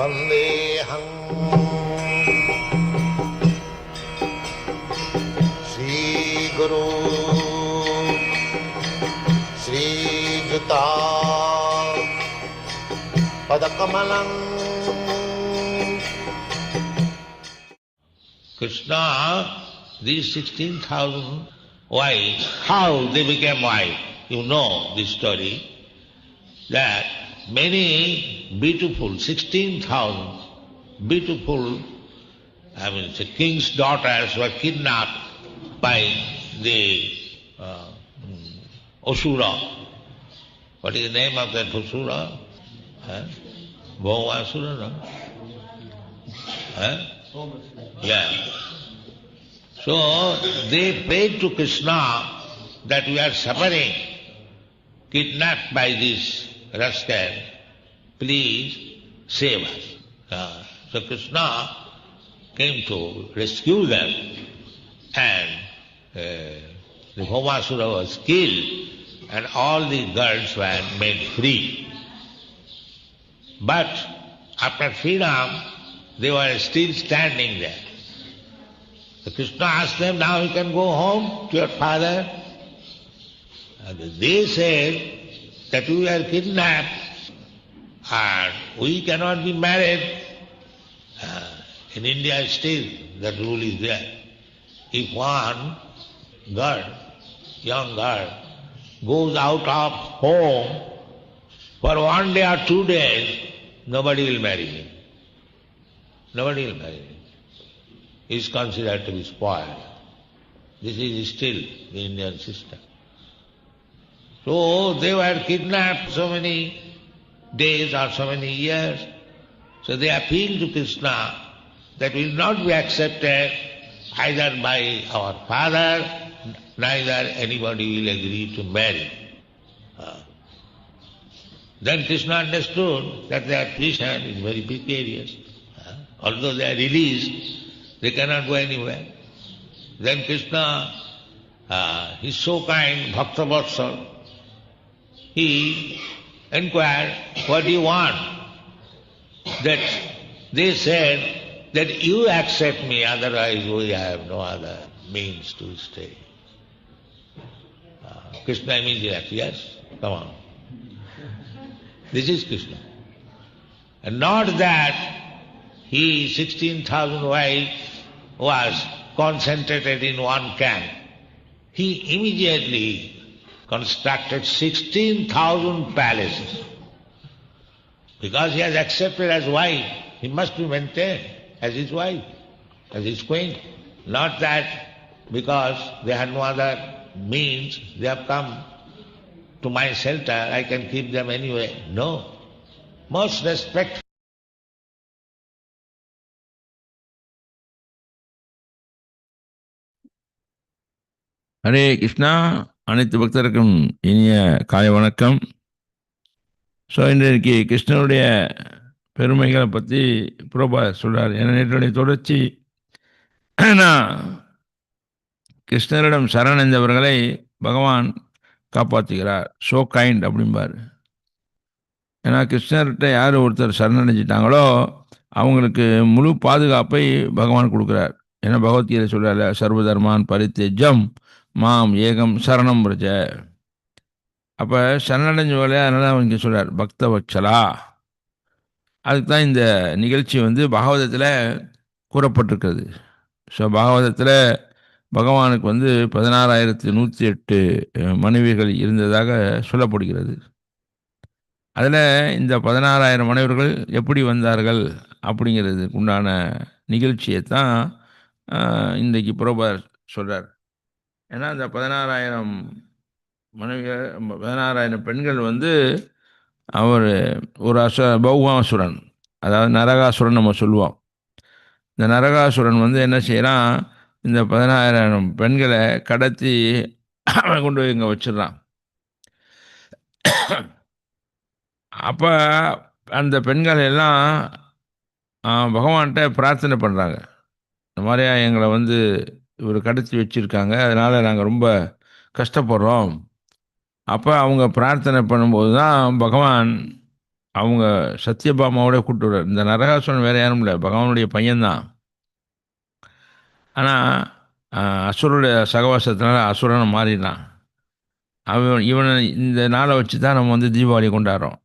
वन्देऽहम् Shri Guru श्रीयुता पदकमलम् Krishna, these 16,000 wives, how they became wife? You know this story, that many beautiful, 16,000 beautiful, I mean, the king's daughters were kidnapped by the uh, Asura. What is the name of that Asura? Huh? Bhavasura, no? Yeah. So they prayed to Krishna that we are suffering, kidnapped by this rascal. Please save us. Uh, so Krishna came to rescue them and uh, the Bhaumasura was killed and all the girls were made free. But after freedom, they were still standing there. So Krishna asked them, now you can go home to your father. And they said that we are kidnapped and we cannot be married. Uh, in India still that rule is there. If one girl, young girl, goes out of home for one day or two days, nobody will marry him. Nobody will marry him. He is considered to be spoiled. This is still the Indian system. So they were kidnapped so many days or so many years. So they appealed to Krishna that will not be accepted either by our father, neither anybody will agree to marry. Then Krishna understood that their position is very precarious. Although they are released, they cannot go anywhere. Then Krishna, uh, he's so kind, Bhakta Vatsal, he inquired, what do you want? That they said that you accept me, otherwise we have no other means to stay. Uh, Krishna immediately, yes, come on. This is Krishna. And not that he, 16,000 wives, was concentrated in one camp. He immediately constructed 16,000 palaces. Because he has accepted as wife, he must be maintained as his wife, as his queen. Not that because they had no other means, they have come to my shelter, I can keep them anyway. No. Most respect. Hare Krishna. அனைத்து பக்தருக்கும் இனிய காலை வணக்கம். So இன்றைக்கு கிருஷ்ணனுடைய பெருமைகளை பற்றி Proba சொல்கிறார் ஏன்னா நேற்றுடைய தொடர்ச்சி நான் கிருஷ்ணரிடம் சரணடைந்தவர்களை பகவான் காப்பாற்றுகிறார் ஷோ கைண்ட் அப்படிம்பார். ஏன்னா கிருஷ்ணர்கிட்ட யார் ஒருத்தர் சரணடைஞ்சிட்டாங்களோ அவங்களுக்கு முழு பாதுகாப்பை பகவான் கொடுக்குறார். ஏன்னா பகவத்கீதை சொல்கிறார் சர்வதர்மான் பரித்தேஜம். மாம் ஏகம் சரணம் பிரஜ. அப்போ சரணடைஞ்சவர்களே அதனால் அவன் இங்கே சொல்கிறார் பக்த வச்சலா அதுக்கு தான் இந்த நிகழ்ச்சி வந்து பாகவதத்தில் கூறப்பட்டிருக்கிறது. ஸோ பாகவதத்தில் பகவானுக்கு வந்து பதினாறாயிரத்து நூற்றி எட்டு மனைவிகள் இருந்ததாக சொல்லப்படுகிறது. அதில் இந்த பதினாறாயிரம் மனைவர்கள் எப்படி வந்தார்கள் அப்படிங்கிறதுக்கு உண்டான நிகழ்ச்சியை தான் இன்றைக்கு புரோபர் சொல்கிறார் ஏன்னா இந்த பதினாறாயிரம் மனைவிகள் பதினாறாயிரம் பெண்கள் வந்து அவர் ஒரு அச பௌகாசுரன் அதாவது நரகாசுரன் நம்ம சொல்லுவோம். இந்த நரகாசுரன் வந்து என்ன செய்கிறான் இந்த பதினாயிரம் பெண்களை கடத்தி அவன் கொண்டு போய் இங்கே வச்சிடறான். அப்போ அந்த பெண்கள் எல்லாம் பகவான்கிட்ட பிரார்த்தனை பண்ணுறாங்க இந்த மாதிரியா எங்களை வந்து இவர் கடத்தி வச்சுருக்காங்க. அதனால் நாங்கள் ரொம்ப கஷ்டப்படுறோம். அப்போ அவங்க பிரார்த்தனை பண்ணும்போது தான் பகவான் அவங்க சத்யபாமாவோட கூப்பிட்டு இந்த நரகாசுரன் வேறு யாரும் இல்லை. பகவானுடைய பையன்தான் ஆனால் அசுரனுடைய சகவாசத்தினால அசுரனை மாறினான் அவன் இவனை இந்த நாளை வச்சு தான் நம்ம வந்து தீபாவளி கொண்டாடுறோம்.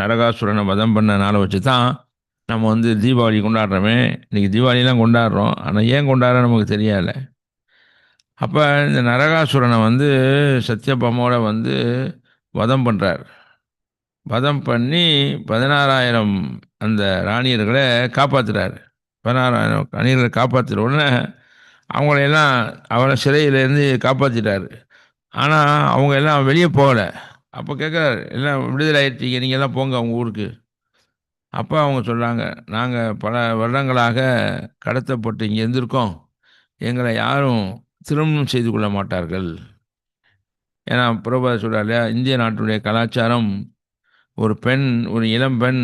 நரகாசுரனை வதம் பண்ண நாளை வச்சு தான் நம்ம வந்து தீபாவளி கொண்டாடுறோமே இன்றைக்கி தீபாவளிலாம் கொண்டாடுறோம். ஆனால் ஏன் கொண்டாடுற நமக்கு தெரியல அப்போ இந்த நரகாசுரனை வந்து சத்யபாமாவோட வந்து வதம் பண்ணுறார் வதம் பண்ணி பதினாறாயிரம் அந்த ராணியர்களை காப்பாற்றுறாரு பதினாறாயிரம் ராணியர்களை காப்பாற்றுற உடனே அவங்களையெல்லாம் அவரை சிறையிலேருந்து காப்பாற்றிட்டாரு ஆனால் அவங்க எல்லாம் வெளியே போகலை. அப்போ கேட்குறாரு எல்லாம் விடுதலை ஆயிடுச்சிங்க நீங்கள் எல்லாம் போங்க அவங்க ஊருக்கு. அப்போ அவங்க சொல்கிறாங்க நாங்கள் பல வருடங்களாக கடத்தப்பட்டு இங்கே இருந்திருக்கோம். எங்களை யாரும் திருமணம் செய்து கொள்ள மாட்டார்கள். ஏன்னா பிரபாத சொல்கிறார் இல்லையா இந்திய நாட்டுடைய கலாச்சாரம் ஒரு பெண் ஒரு இளம் பெண்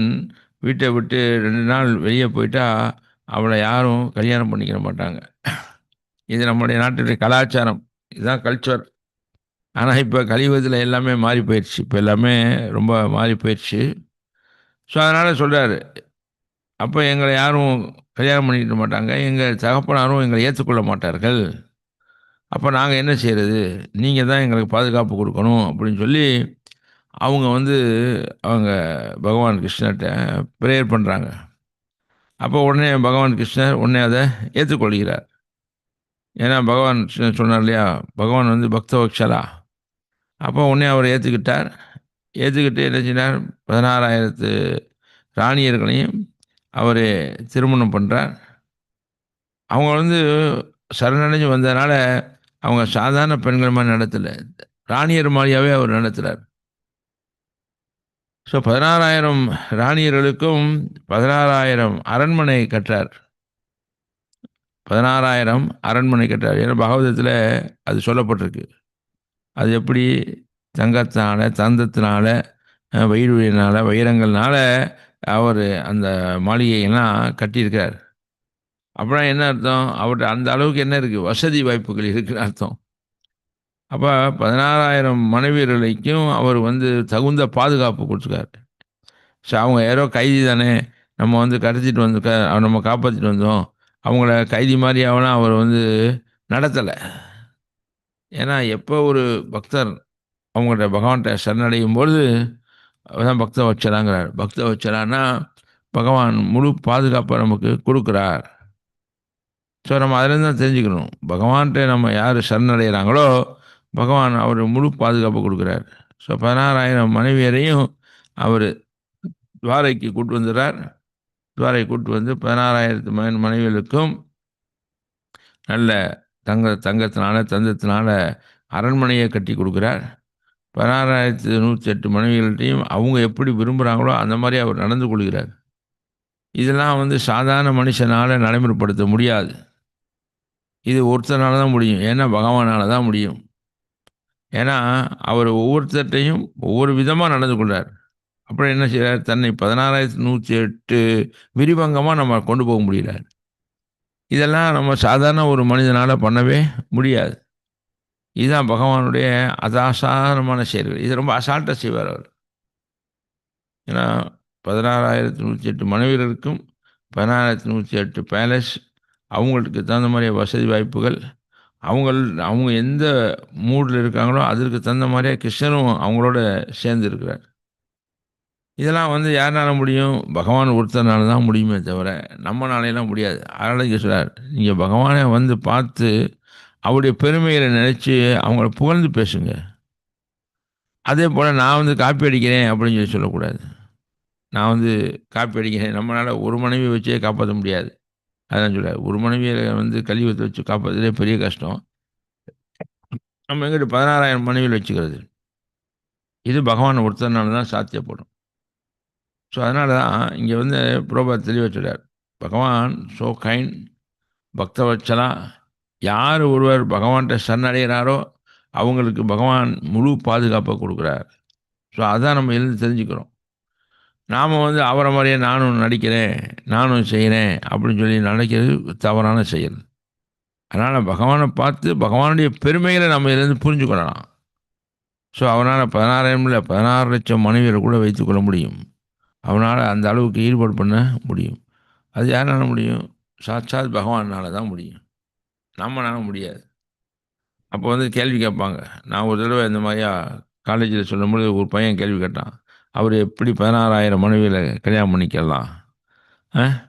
வீட்டை விட்டு ரெண்டு நாள் வெளியே போயிட்டா அவளை யாரும் கல்யாணம் பண்ணிக்கிற மாட்டாங்க. இது நம்முடைய நாட்டுடைய கலாச்சாரம். இதுதான் கல்ச்சர் ஆனால் இப்போ கழிவதில் எல்லாமே மாறி போயிடுச்சு இப்போ எல்லாமே ரொம்ப மாறி போயிடுச்சு ஸோ அதனால் சொல்கிறாரு அப்போ எங்களை யாரும் கல்யாணம் பண்ணிக்கிட மாட்டாங்க. எங்கள் தகப்பனாரும் எங்களை ஏற்றுக்கொள்ள மாட்டார்கள். அப்போ நாங்கள் என்ன செய்கிறது நீங்கள் தான் எங்களுக்கு பாதுகாப்பு கொடுக்கணும் அப்படின்னு சொல்லி அவங்க வந்து அவங்க பகவான் கிருஷ்ணர்கிட்ட ப்ரேயர் பண்ணுறாங்க அப்போ உடனே பகவான் கிருஷ்ணர் உடனே அதை ஏற்றுக்கொள்கிறார் ஏன்னா பகவான் கிருஷ்ணர் சொன்னார் இல்லையா? பகவான் வந்து பக்தவக்ஷலா அப்போ உடனே அவர் ஏற்றுக்கிட்டார் ஏற்றுக்கிட்டு என்ன செய்தார் பதினாறாயிரத்து ராணியர்களையும் அவர் திருமணம் பண்ணுறார் அவங்க வந்து சரணடைஞ்சு வந்ததுனால அவங்க சாதாரண பெண்கள் மாதிரி நடத்தலை. ராணியர் மாதிரியாகவே அவர் நடத்துகிறார் ஸோ பதினாறாயிரம் ராணியர்களுக்கும் பதினாறாயிரம் அரண்மனை கட்டார் பதினாறாயிரம் அரண்மனை கட்டார் ஏன்னா பாகவதத்தில் அது சொல்லப்பட்டிருக்கு. அது எப்படி? தங்கத்தினால தந்தத்தினால வயிறுனால வைரங்கள்னால அவர் அந்த மாளிகையெல்லாம் கட்டியிருக்கிறார். அப்புறம் என்ன அர்த்தம்? அவர்கிட்ட அந்த அளவுக்கு என்ன இருக்குது வசதி வாய்ப்புகள் இருக்குன்னு அர்த்தம். அப்போ பதினாறாயிரம் மனைவியர்களுக்கும் அவர் வந்து தகுந்த பாதுகாப்பு கொடுத்துருக்காரு. ஸோ அவங்க யாரோ கைதி தானே. நம்ம வந்து கடத்திட்டு வந்து க நம்ம காப்பாற்றிட்டு வந்தோம். அவங்கள கைதி மாதிரியாவெல்லாம் அவர் வந்து நடத்தலை. ஏன்னா எப்போ ஒரு பக்தர் அவங்கள்ட்ட பகவான்கிட்ட சரணடையும் பொழுது தான் பக்த வச்சலாங்கிறார். பக்த வச்சலான்னா பகவான் முழு பாதுகாப்பை நமக்கு கொடுக்குறார். ஸோ நம்ம அதிலேருந்து தான் தெரிஞ்சுக்கணும். பகவான்கிட்ட நம்ம யார் சரணடைகிறாங்களோ பகவான் அவர் முழு பாதுகாப்பு கொடுக்குறார். ஸோ பதினாறாயிரம் மனைவியரையும் அவர் துவாரைக்கு கூட்டு வந்துடுறார். துவாரை கூட்டு வந்து பதினாறாயிரத்து ம மனைவிகளுக்கும் நல்ல தங்க தங்கத்தினால தந்தத்தினால அரண்மனையை கட்டி கொடுக்குறார். பதினாறாயிரத்து நூற்றி எட்டு மனைவிகள்கிட்டையும் அவங்க எப்படி விரும்புகிறாங்களோ அந்த மாதிரி அவர் நடந்து கொள்கிறார். இதெல்லாம் வந்து சாதாரண மனுஷனால் நடைமுறைப்படுத்த முடியாது. இது ஒருத்தனால தான் முடியும். ஏன்னா பகவானால் தான் முடியும். ஏன்னா அவர் ஒவ்வொருத்தர்கிட்டையும் ஒவ்வொரு விதமாக நடந்து கொள்கிறார் அப்புறம் என்ன செய்கிறார் தன்னை பதினாறாயிரத்தி நூற்றி எட்டு விரிவங்கமாக நம்ம கொண்டு போக முடியறார் இதெல்லாம் நம்ம சாதாரண ஒரு மனிதனால் பண்ணவே முடியாது. இதுதான் பகவானுடைய அதாசாரமான செயல்கள். இது ரொம்ப அசால்ட்டாக செய்வார் அவர். ஏன்னா பதினாறாயிரத்தி நூற்றி எட்டு மனைவியர்களுக்கும் பதினாறாயிரத்தி நூற்றி எட்டு பேலஸ் அவங்களுக்கு தகுந்த மாதிரி வசதி வாய்ப்புகள். அவங்க அவங்க எந்த மூடில் இருக்காங்களோ அதற்கு தகுந்த மாதிரியே கிருஷ்ணரும் அவங்களோட சேர்ந்து இருக்கிறார். இதெல்லாம் வந்து யாருனால முடியும்? பகவான் ஒருத்தனால தான் முடியுமே தவிர நம்மளாலையெல்லாம் முடியாது. அதனால சொல்கிறார் நீங்கள் பகவானை வந்து பார்த்து அவருடைய பெருமைகளை நினச்சி அவங்கள புகழ்ந்து பேசுங்க. அதே போல் நான் வந்து காப்பி அடிக்கிறேன் அப்படின்னு சொல்லி சொல்லக்கூடாது. நான் வந்து காப்பி அடிக்கிறேன். நம்மளால் ஒரு மனைவி வச்சே காப்பாற்ற முடியாது. அதான் சொல்ல ஒரு மனைவியை வந்து கழிவத்தை வச்சு காப்பாற்றுறதே பெரிய கஷ்டம். நம்ம எங்கிட்ட பதினாறாயிரம் மனைவியில் வச்சுக்கிறது. இது பகவான் ஒருத்தனால தான் சாத்தியப்படும். ஸோ அதனால தான் இங்கே வந்து புரோபா தெளிவாக சொல்கிறார் பகவான் ஸோ கைண்ட் பக்தவச்சலா யார் ஒருவர் பகவான்கிட்ட சரணடைகிறாரோ அவங்களுக்கு பகவான் முழு பாதுகாப்பை கொடுக்குறார். ஸோ அதான் நம்ம எழுந்து தெரிஞ்சுக்கிறோம். நாம் வந்து அவரை மாதிரியே நானும் நடிக்கிறேன் நானும் செய்கிறேன் அப்படின்னு சொல்லி நினைக்கிறது தவறான செயல். அதனால் பகவானை பார்த்து பகவானுடைய பெருமைகளை நம்ம இதுலேருந்து புரிஞ்சுக்கொள்ளலாம். ஸோ அவனால் பதினாறாயிரம் இல்லை பதினாறு லட்சம் மனைவியரை கூட வைத்துக்கொள்ள முடியும். அவனால் அந்த அளவுக்கு ஈடுபாடு பண்ண முடியும். அது யாரால முடியும்? சாட்சாத் பகவானால் தான் முடியும். நம்மளால முடியாது. அப்போ வந்து கேள்வி கேட்பாங்க. நான் ஒரு தடவை இந்த மாதிரியா காலேஜில் சொல்லும்போது ஒரு பையன் கேள்வி கேட்டான். அவர் எப்படி பதினாறாயிரம் மனைவியில் கல்யாணம் பண்ணிக்கலாம்? ஆ?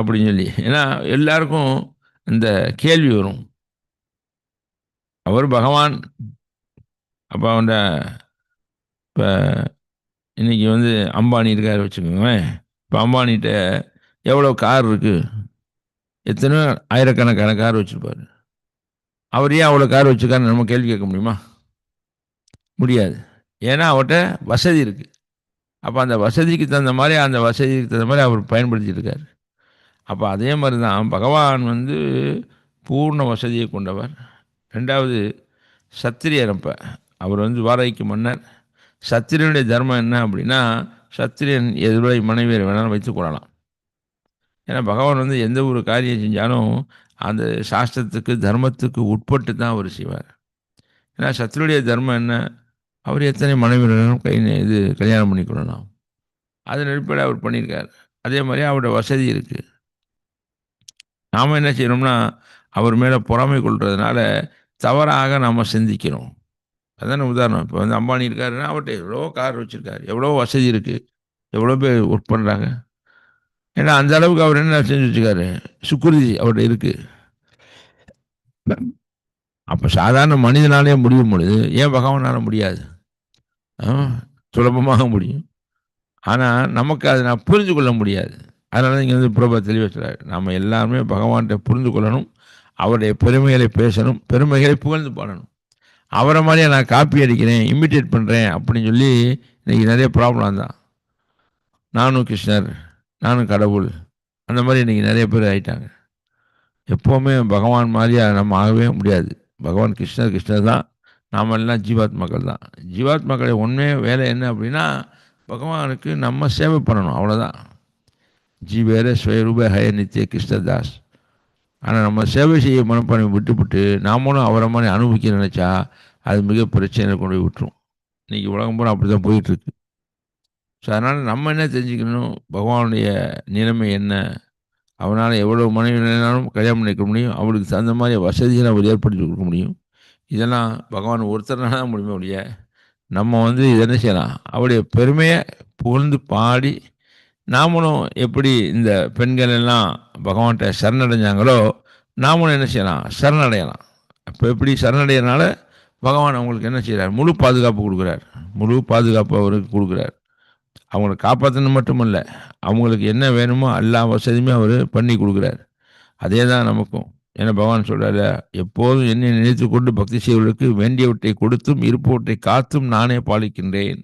அப்படின்னு சொல்லி. ஏன்னா எல்லாருக்கும் இந்த கேள்வி வரும். அவர் பகவான். அப்போ அவன் இப்போ இன்னைக்கு வந்து அம்பானி இருக்கார் வச்சுக்கோங்களேன். இப்போ அம்பானிகிட்ட எவ்வளோ கார் இருக்குது எத்தனையோ ஆயிரக்கணக்கான கார் வச்சுருப்பார். அவர் ஏன் அவ்வளோ கார் வச்சுருக்காருன்னு நம்ம கேள்வி கேட்க முடியுமா? முடியாது. ஏன்னா அவர்கிட்ட வசதி இருக்குது அப்போ அந்த வசதிக்கு தகுந்த மாதிரி அந்த வசதிக்கு தகுந்த மாதிரி அவர் பயன்படுத்தியிருக்கார் அப்போ அதே மாதிரி தான் பகவான் வந்து பூர்ண வசதியை கொண்டவர். ரெண்டாவது சத்திரியர் அப்போ அவர் வந்து வாடகைக்கு மன்னர். சத்திரியனுடைய தர்மம் என்ன அப்படின்னா சத்திரியன் எதிர்வரை மனைவியர் வேணாலும் வைத்துக் கொள்ளலாம். ஏன்னா பகவான் வந்து எந்த ஒரு காரியம் செஞ்சாலும் அந்த சாஸ்திரத்துக்கு தர்மத்துக்கு உட்பட்டு தான் அவர் செய்வார். ஏன்னா சத்திரியனுடைய தர்மம் என்ன? அவர் எத்தனை மனைவியினரும் கை இது கல்யாணம் பண்ணி கொள்ளலாம் அதன் அடிப்படையில் அவர் பண்ணியிருக்கார். அதே மாதிரி அவருடைய வசதி இருக்குது நாம் என்ன செய்யணும்னா அவர் மேலே பொறாமை கொள்றதுனால தவறாக நாம் சிந்திக்கிறோம். அதான உதாரணம். இப்போ வந்து அம்பானி இருக்காருன்னா அவர்கிட்ட எவ்வளோ கார் வச்சுருக்காரு. எவ்வளோ வசதி இருக்குது எவ்வளோ பேர் ஒர்க் பண்ணுறாங்க ஏன்னா அந்த அளவுக்கு அவர் என்ன செஞ்சு வச்சுக்காரு? சுக்குருதி அவர்கிட்ட இருக்குது அப்போ சாதாரண மனிதனாலே முடியும் பொழுது ஏன் பகவானால் முடியாது? சுலபமாக முடியும். ஆனால் நமக்கு அதை நான் புரிஞ்சு கொள்ள முடியாது. அதனால இங்கே வந்து பிரபா தெளிவாக நம்ம எல்லாருமே பகவான்கிட்ட புரிந்து கொள்ளணும் அவருடைய பெருமைகளை பேசணும் பெருமைகளை புகழ்ந்து பாடணும். அவரை மாதிரியே நான் காப்பி அடிக்கிறேன் இமிட்டேட் பண்ணுறேன் அப்படின்னு சொல்லி இன்றைக்கி நிறைய ப்ராப்ளம் தான் நானும் கிருஷ்ணர் நானும் கடவுள். அந்த மாதிரி இன்றைக்கி நிறைய பேர் ஆகிட்டாங்க எப்போவுமே பகவான் மாதிரியா நம்ம ஆகவே முடியாது. பகவான் கிருஷ்ணர் கிருஷ்ணர் தான். நாம் எல்லாம் ஜீவாத்மாக்கள் தான். ஜீவாத்மாக்களை ஒன்றே வேலை என்ன அப்படின்னா பகவானுக்கு நம்ம சேவை பண்ணணும் அவ்வளோதான் ஜீவேர ஸ்வயரூப ஹய நித்திய கிருஷ்ணதாஸ் ஆனால் நம்ம சேவை செய்ய மனப்பான்மை விட்டுவிட்டு நாமளும் அவரை மாதிரி அனுபவிக்க நினச்சா அது மிக பிரச்சனையில் கொண்டு போய் விட்டுரும். இன்றைக்கி உலகம் பூரா அப்படி தான் போயிட்டுருக்கு ஸோ அதனால் நம்ம என்ன தெரிஞ்சுக்கணும்? பகவானுடைய நிலைமை என்ன? அவனால் எவ்வளோ மனைவினாலும் கல்யாணம் பண்ணிக்க முடியும்? அவளுக்கு தகுந்த மாதிரி வசதிகளை அவர் ஏற்படுத்தி கொடுக்க முடியும்? இதெல்லாம் பகவான் ஒருத்தர்னால தான் முடியுமே ஒழிய நம்ம வந்து இது என்ன செய்யலாம்? அவருடைய பெருமையை புகழ்ந்து பாடி நாமளும் எப்படி இந்த பெண்கள் எல்லாம் பகவான்கிட்ட சரணடைஞ்சாங்களோ நாமளும் என்ன செய்யலாம்? சரணடையலாம். அப்போ எப்படி சரணடைகிறனால பகவான் அவங்களுக்கு என்ன செய்கிறார் முழு பாதுகாப்பு கொடுக்குறார். முழு பாதுகாப்பு அவருக்கு கொடுக்குறார். அவங்கள காப்பாற்றணும் மட்டுமல்ல அவங்களுக்கு என்ன வேணுமோ எல்லா வசதியுமே அவர் பண்ணி கொடுக்குறார். அதே தான் நமக்கும். ஏன்னா பகவான் சொல்கிறாரு எப்போதும் என்னை நினைத்து கொண்டு பக்தி செய்வர்களுக்கு வேண்டியவற்றை கொடுத்தும் இருப்பவற்றை காத்தும் நானே பாலிக்கின்றேன்.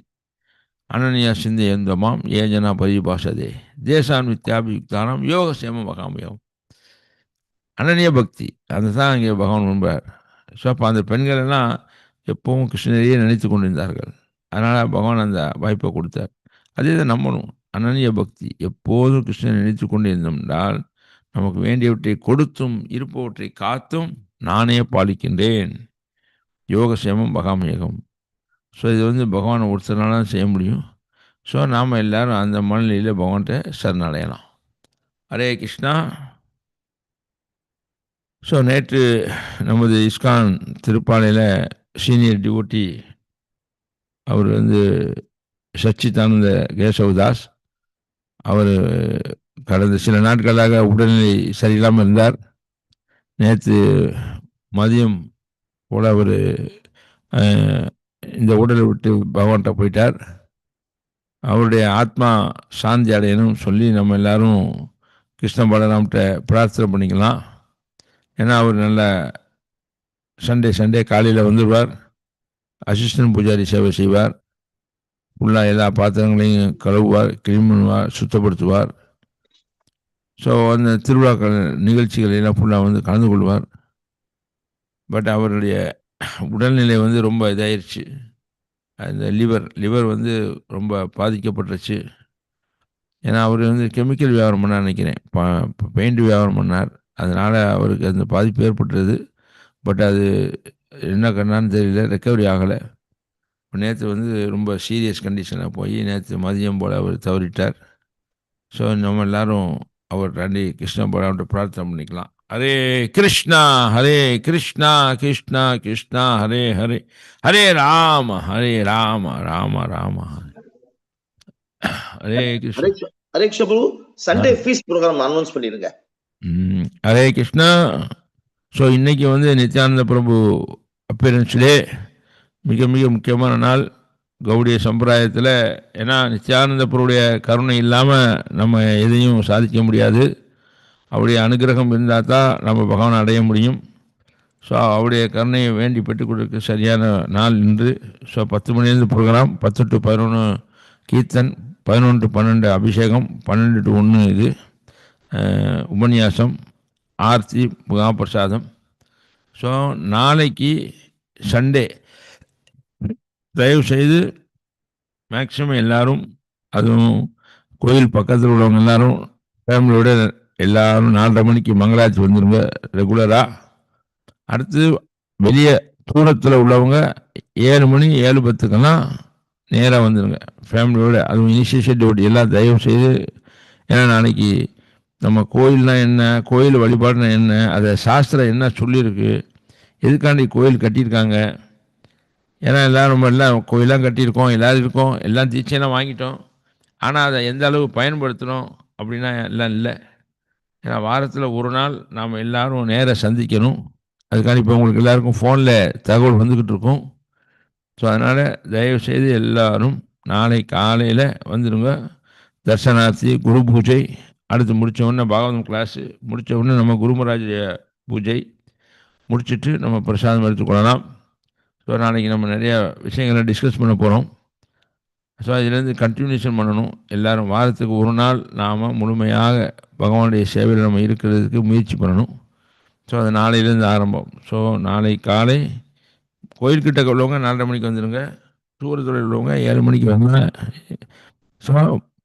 அனன்யா சிந்தை எந்தமாம் ஏஜனா பரிபாஷதே. தேசான் வித்யாபியுக்தானம் யோக சேம மகாமயம். அனன்ய பக்தி அந்த தான் இங்கே பகவான் விரும்புகிறார் ஸோ அப்போ அந்த பெண்கள் எல்லாம் எப்பவும் கிருஷ்ணரையே நினைத்து கொண்டிருந்தார்கள். அதனால் பகவான் அந்த வாய்ப்பை கொடுத்தார். அதே தான் நம்மளும். அனநிய பக்தி எப்போதும் கிருஷ்ணனை நினைத்து கொண்டு என்றால் நமக்கு வேண்டியவற்றை கொடுத்தும் இருப்பவற்றை காத்தும் நானே பாலிக்கின்றேன். யோகசேமம் பகாமயோகம் ஸோ இது வந்து பகவானை ஒருத்தனால தான் செய்ய முடியும். ஸோ நாம் எல்லோரும் அந்த மனநிலையில் பகவான்கிட்ட சரணடையலாம். ஹரே கிருஷ்ணா. ஸோ நேற்று நமது இஸ்கான் திருப்பாலையில் சீனியர் டிவோட்டி அவர் வந்து சச்சிதானந்த கேசவதாஸ் அவர் கடந்த சில நாட்களாக உடல்நிலை சரியில்லாமல் இருந்தார். நேற்று மதியம் கூட அவர் இந்த உடலை விட்டு பகவான்கிட்ட போயிட்டார். அவருடைய ஆத்மா சாந்தி அடையணும் சொல்லி நம்ம எல்லாரும் கிருஷ்ண பலராம்கிட்ட பிரார்த்தனை பண்ணிக்கலாம். ஏன்னா அவர் நல்ல சண்டே சண்டே காலையில் வந்துடுவார் அசிஸ்டன்ட் பூஜாரி சேவை செய்வார். ஃபுல்லாக எல்லா பாத்திரங்களையும் கழுவுவார் கிளீன் பண்ணுவார் சுத்தப்படுத்துவார். ஸோ அந்த திருவிழாக்கள் நிகழ்ச்சிகள் எல்லாம் ஃபுல்லாக வந்து கலந்து கொள்வார். பட் அவருடைய உடல்நிலை வந்து ரொம்ப இதாயிருச்சு. அந்த லிவர் லிவர் வந்து ரொம்ப பாதிக்கப்பட்டுருச்சு. ஏன்னா அவர் வந்து கெமிக்கல் வியாபாரம் பண்ணார் நினைக்கிறேன். பெயிண்ட் வியாபாரம் பண்ணார். அதனால் அவருக்கு அந்த பாதிப்பு ஏற்பட்டுறது பட் அது என்ன கண்ணான்னு தெரியல ரெக்கவரி ஆகலை. நேற்று வந்து ரொம்ப சீரியஸ் கண்டிஷனாக போய் நேற்று மதியம் போல் அவர் தவறிட்டார். ஸோ நம்ம எல்லாரும் அவர் ராண்டி கிருஷ்ண பகவான்கிட்ட பிரார்த்தனை பண்ணிக்கலாம். Hare Krishna Hare Krishna Krishna Krishna Hare Hare Hare Rama Hare Rama Rama Rama Hare. Krishna. Hare Krishna- Hare Krishna Prabhu Sunday feast programme announce பண்ணிருங்க. ம், ஹரே கிருஷ்ணா. ஸோ இன்னைக்கு வந்து நித்யானந்த பிரபு appearance டே மிக மிக முக்கியமான நாள். கௌடிய சம்பிரதாயத்தில் ஏன்னா நித்யானந்த கருணை இல்லாமல் நம்ம எதையும் சாதிக்க முடியாது. அவருடைய அனுகிரகம் இருந்தால் தான் நம்ம பகவானை அடைய முடியும். ஸோ அவருடைய கருணையை வேண்டி பெற்றுக் சரியான நாள் இன்று. ஸோ பத்து மணிலேருந்து ப்ரோக்ராம் பத்து டு பதினொன்று கீர்த்தன் பதினொன்று டு பன்னெண்டு அபிஷேகம் பன்னெண்டு டு ஒன்று இது உபன்யாசம் ஆர்த்தி மகாபிரசாதம். ஸோ நாளைக்கு சண்டே தயவு செய்து எல்லாரும் அதுவும் கோயில் பக்கத்தில் உள்ளவங்க எல்லாரும் ஃபேமிலியோட எல்லாரும் நாலரை மணிக்கு மங்களாச்சி வந்துடுங்க ரெகுலராக அடுத்து வெளியே தூரத்தில் உள்ளவங்க ஏழு மணி ஏழு பத்துக்கெல்லாம் நேராக வந்துடுங்க ஃபேமிலியோட அதுவும் இனிஷியேஷன் டியூட்டி எல்லாம் தயவு செய்து ஏன்னா நாளைக்கு நம்ம கோயில்னா என்ன கோயில் வழிபாடுனா என்ன அதை சாஸ்திரம் என்ன சொல்லியிருக்கு எதுக்காண்டி கோயில் கட்டியிருக்காங்க? ஏன்னா எல்லாம் நம்ம எல்லாம் கோயிலாம் கட்டியிருக்கோம் எல்லாரும் இருக்கோம் எல்லாம் தீட்சையெல்லாம் வாங்கிட்டோம். ஆனால் அதை எந்த அளவு பயன்படுத்தணும் அப்படின்னா எல்லாம் இல்லை. ஏன்னா வாரத்தில் ஒரு நாள் நாம் எல்லோரும் நேர சந்திக்கணும். அதுக்காண்டி இப்போ உங்களுக்கு எல்லாருக்கும் ஃபோனில் தகவல் வந்துக்கிட்டு இருக்கும். ஸோ அதனால் தயவு செய்து நாளை காலையில் வந்துடுங்க தர்சனார்த்தி குரு பூஜை அடுத்து முடித்த உடனே பாகவதம் கிளாஸு முடித்த உடனே நம்ம குருமராஜ பூஜை முடிச்சுட்டு நம்ம பிரசாதம் எடுத்துக்கொள்ளலாம் ஸோ நாளைக்கு நம்ம நிறையா விஷயங்களை டிஸ்கஸ் பண்ண போகிறோம் ஸோ அதுலேருந்து கண்டினியூஷன் பண்ணணும். எல்லோரும் வாரத்துக்கு ஒரு நாள் நாம் முழுமையாக பகவானுடைய சேவையில் நம்ம இருக்கிறதுக்கு முயற்சி பண்ணணும். ஸோ அது நாளையிலேருந்து ஆரம்பம். ஸோ நாளை காலை கோயில்கிட்ட உள்ளவங்க நாலரை மணிக்கு வந்துடுங்க தூரத்துறையில் உள்ளவங்க ஏழு மணிக்கு வந்தால் ஸோ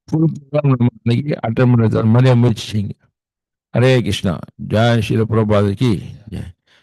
ஃபுல் ப்ரோக்ராம் நம்ம இன்னைக்கு அட்டன் பண்ணுறது மாதிரி முயற்சி செய்யுங்க. ஹரே கிருஷ்ணா. ஜாய் ஸ்ரீல பிரபாதுக்கு ஜெய்